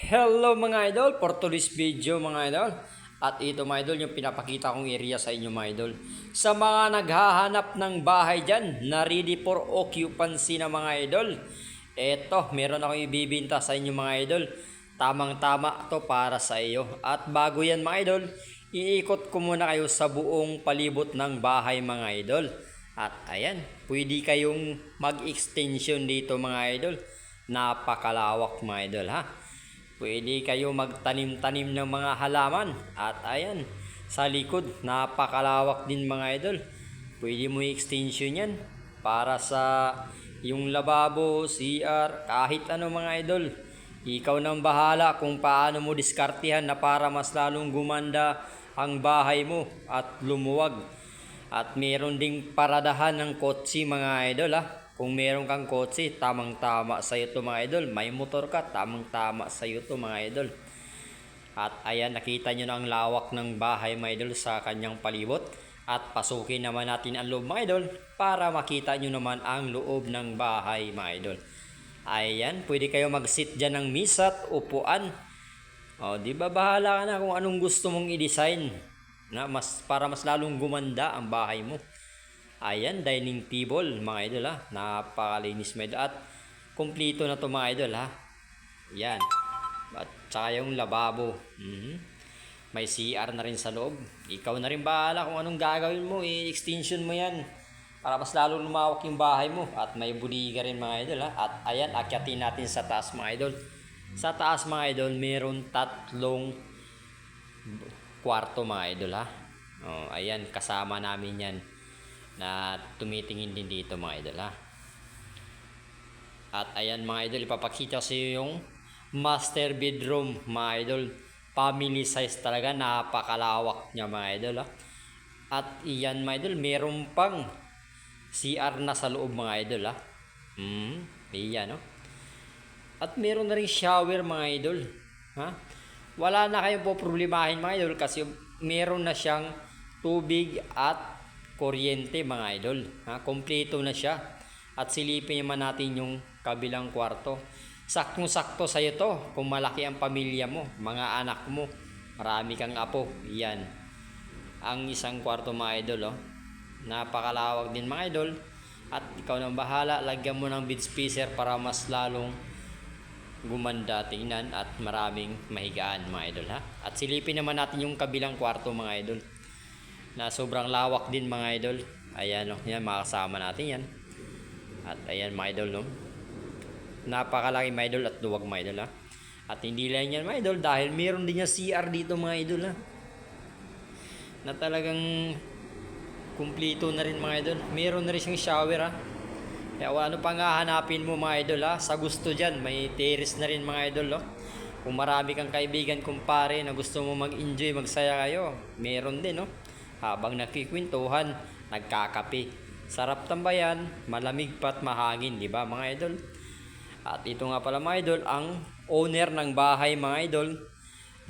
Hello mga idol, for today's video mga idol. At ito mga idol, yung pinapakita kong area sa inyo mga idol. Sa mga naghahanap ng bahay dyan, na ready for occupancy na mga idol. Eto, meron akong ibibinta sa inyo mga idol. Tamang tama to para sa iyo. At bago yan mga idol, iikot ko muna kayo sa buong palibot ng bahay mga idol. At ayan, pwede kayong mag-extension dito mga idol. Napakalawak mga idol ha. Pwede kayo magtanim-tanim ng mga halaman. At ayan, sa likod, napakalawak din mga idol. Pwede mo i-extension yan para sa yung lababo, CR, kahit ano mga idol. Ikaw nang bahala kung paano mo diskartihan na para mas lalong gumanda ang bahay mo at lumuwag. At meron ding paradahan ng kotse mga idol ha. Kung meron kang kotse, tamang tama sa iyo to mga idol. May motor ka, tamang tama sa iyo to mga idol. At ayan, nakita nyo na ang lawak ng bahay mga idol sa kanyang palibot. At pasukin naman natin ang loob mga idol para makita nyo naman ang loob ng bahay mga idol. Ayan, pwede kayo mag-sit dyan ng misa at upuan. O, di ba bahala ka na kung anong gusto mong i-design na mas para mas lalong gumanda ang bahay mo. Ayan, dining table mga idol ha. Napakalinis mga. At kumpleto na to mga idol ha. Yan. At saka yung lababo. Mhm. May CR na rin sa loob. Ikaw na rin bahala kung anong gagawin mo. I-extension mo yan. Para mas lalo lumawak yung bahay mo. At may buliga rin mga idol ha. At ayan, akyatin natin sa taas mga idol. Sa taas mga idol, meron tatlong kwarto mga idol ha. Oh, ayan, kasama namin yan na tumitingin din dito mga idol ha. At ayan mga idol, ipapakita sa iyo yung master bedroom mga idol. Family size talaga, napakalawak niya mga idol ha. At iyan mga idol, meron pang CR na sa loob mga idol ha. Hmm, iyan no. At meron na rin shower mga idol. Ha? Wala na kayong po problemahin mga idol kasi meron na siyang tubig at kuryente mga idol. Ha? Kompleto na siya. At silipin naman natin yung kabilang kwarto. Saktong-sakto sa iyo to kung malaki ang pamilya mo, mga anak mo, marami kang apo. Yan. Ang isang kwarto mga idol. Oh. Napakalawak din mga idol. At ikaw nang bahala, lagyan mo ng bed spacer para mas lalong gumanda tingnan at maraming mahigaan mga idol ha. At silipin naman natin yung kabilang kwarto mga idol. Na sobrang lawak din mga idol. Ayan o, yan makasama natin yan. At ayan mga idol no. Napakalaki mga idol at duwag mga idol ha. At hindi lang yan mga idol dahil meron din niya CR dito mga idol ha. Na talagang kumplito na rin mga idol. Meron na rin siyang shower ha. Kaya ano pang hahanapin mo mga idol ha, sa gusto dyan, may terrace na rin mga idol oh. Kung marami kang kaibigan, kumpare na gusto mo mag-enjoy, magsaya kayo, meron din no. Habang nakikwentuhan, nagkakape. Sarap tambayan, malamig pat mahangin, di ba mga idol? At ito nga pala mga idol, ang owner ng bahay mga idol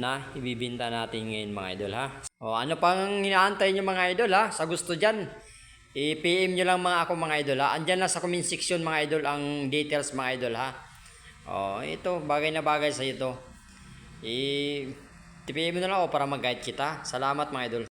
na ibibinta natin ngayon mga idol ha. O ano pang hinaantay nyo mga idol ha, sa gusto dyan. I-PM nyo lang mga ako mga idol ha. Andyan lang sa comment section mga idol ang details mga idol ha. O, ito, bagay na bagay sa ito. I-PM mo na lang ako para mag-guide kita. Salamat mga idol.